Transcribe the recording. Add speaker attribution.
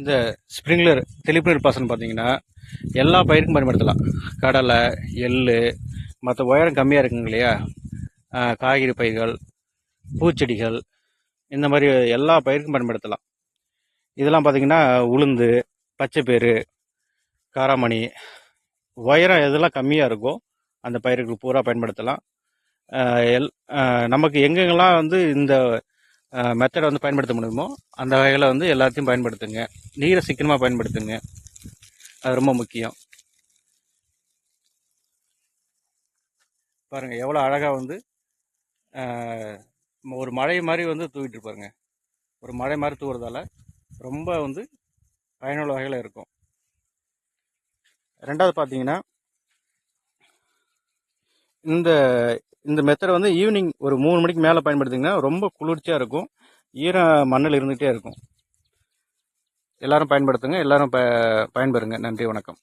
Speaker 1: இந்த ஸ்ப்ரிங்க்லர் தெளிப்பு நீர் பாசனம் பார்த்தீங்கன்னா எல்லா பயிருக்கும் பயன்படுத்தலாம். கடலை எள் மற்ற உயரம் கம்மியாக இருக்குங்க இல்லையா? காய்கறி பயிர்கள் பூச்செடிகள் இந்த மாதிரி எல்லா பயிருக்கும் பயன்படுத்தலாம். இதெல்லாம் பார்த்தீங்கன்னா உளுந்து பச்சைப்பயிறு காராமணி உயரம் எதெல்லாம் கம்மியாக இருக்கோ அந்த பயிருக்கு பூரா பயன்படுத்தலாம். எல் நமக்கு எங்கெங்கெல்லாம் வந்து இந்த மெத்தடை வந்து பயன்படுத்த முடியுமோ அந்த வகையில் வந்து எல்லாத்தையும் பயன்படுத்துங்க. நீரை சிக்கனமாக பயன்படுத்துங்க. அது ரொம்ப முக்கியம். பாருங்கள் எவ்வளோ அழகாக வந்து ஒரு மழை மாதிரி வந்து தூவிட்டு இருப்பாருங்க ஒரு மழை மாதிரி தூவுறதால ரொம்ப வந்து பயனுள்ள வகையில் இருக்கும். ரெண்டாவது பார்த்தீங்கன்னா இந்த இந்த மெத்தடை வந்து ஈவினிங் ஒரு மூணு மணிக்கு மேலே பயன்படுத்திங்கன்னா ரொம்ப குளிர்ச்சியாக இருக்கும். ஈரம் மண்ணில் இருந்துகிட்டே இருக்கும். எல்லாரும் பயன்படுத்துங்க. எல்லாரும் ப பயன்பெறுங்க. நன்றி வணக்கம்.